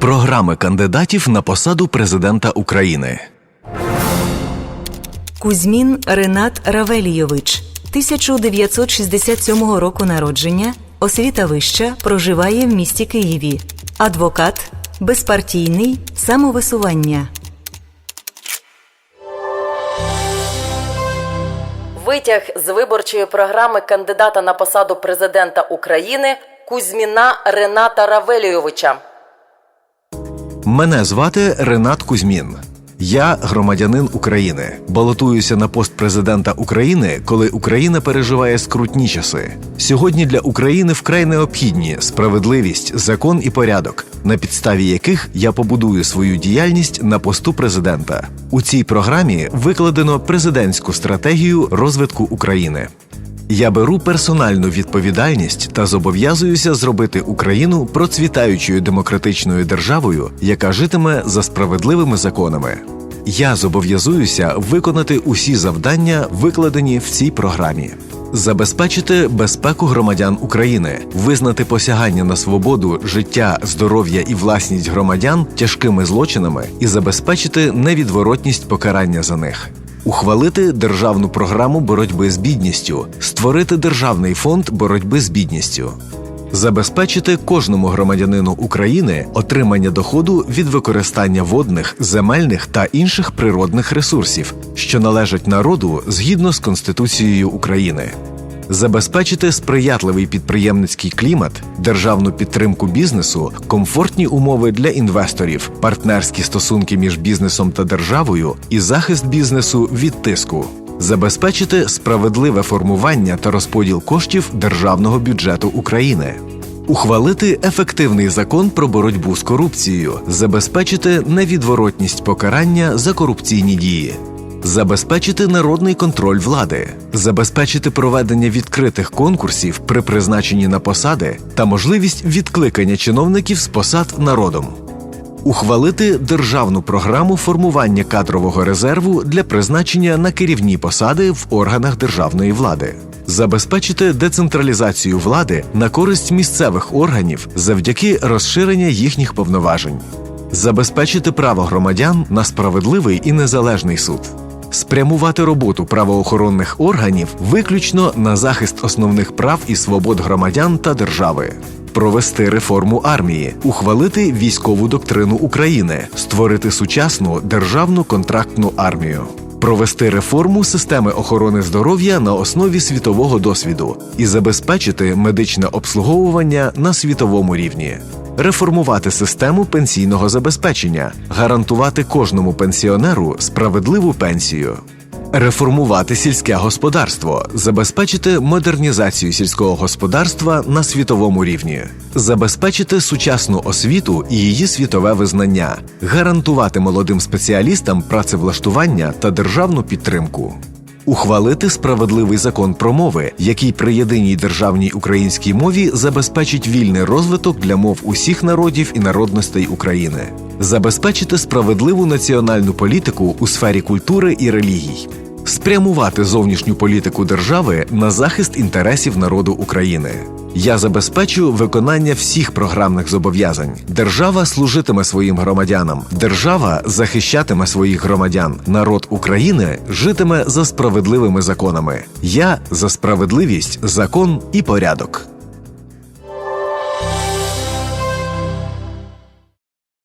Програми кандидатів на посаду президента України. Кузьмін Ренат Равелійович, 1967 року народження, освіта вища, проживає в місті Києві. Адвокат, безпартійний, самовисування. Витяг з виборчої програми кандидата на посаду президента України Кузьміна Рената Равелійовича. Мене звати Ренат Кузьмін. Я громадянин України. Балотуюся на пост президента України, коли Україна переживає скрутні часи. Сьогодні для України вкрай необхідні справедливість, закон і порядок, на підставі яких я побудую свою діяльність на посту президента. У цій програмі викладено президентську стратегію розвитку України. Я беру персональну відповідальність та зобов'язуюся зробити Україну процвітаючою демократичною державою, яка житиме за справедливими законами. Я зобов'язуюся виконати усі завдання, викладені в цій програмі. Забезпечити безпеку громадян України, визнати посягання на свободу, життя, здоров'я і власність громадян тяжкими злочинами і забезпечити невідворотність покарання за них ухвалити державну програму боротьби з бідністю, створити державний фонд боротьби з бідністю. Забезпечити кожному громадянину України отримання доходу від використання водних, земельних та інших природних ресурсів, що належать народу згідно з Конституцією України, забезпечити сприятливий підприємницький клімат, державну підтримку бізнесу, комфортні умови для інвесторів, партнерські стосунки між бізнесом та державою і захист бізнесу від тиску. Забезпечити справедливе формування та розподіл коштів державного бюджету України, ухвалити ефективний закон про боротьбу з корупцією, забезпечити невідворотність покарання за корупційні дії, забезпечити народний контроль влади, забезпечити проведення відкритих конкурсів при призначенні на посади та можливість відкликання чиновників з посад народом. Ухвалити державну програму формування кадрового резерву для призначення на керівні посади в органах державної влади, забезпечити децентралізацію влади на користь місцевих органів завдяки розширення їхніх повноважень, забезпечити право громадян на справедливий і незалежний суд. Спрямувати роботу правоохоронних органів виключно на захист основних прав і свобод громадян та держави, провести реформу армії, ухвалити військову доктрину України, створити сучасну державну контрактну армію. Провести реформу системи охорони здоров'я на основі світового досвіду і забезпечити медичне обслуговування на світовому рівні, реформувати систему пенсійного забезпечення, гарантувати кожному пенсіонеру справедливу пенсію. Реформувати сільське господарство, забезпечити модернізацію сільського господарства на світовому рівні, забезпечити сучасну освіту і її світове визнання, гарантувати молодим спеціалістам працевлаштування та державну підтримку. Ухвалити справедливий закон про мови, який при єдиній державній українській мові забезпечить вільний розвиток для мов усіх народів і народностей України, забезпечити справедливу національну політику у сфері культури і релігій, спрямувати зовнішню політику держави на захист інтересів народу України. Я забезпечу виконання всіх програмних зобов'язань. Держава служитиме своїм громадянам, держава захищатиме своїх громадян. Народ України житиме за справедливими законами. Я за справедливість, закон і порядок.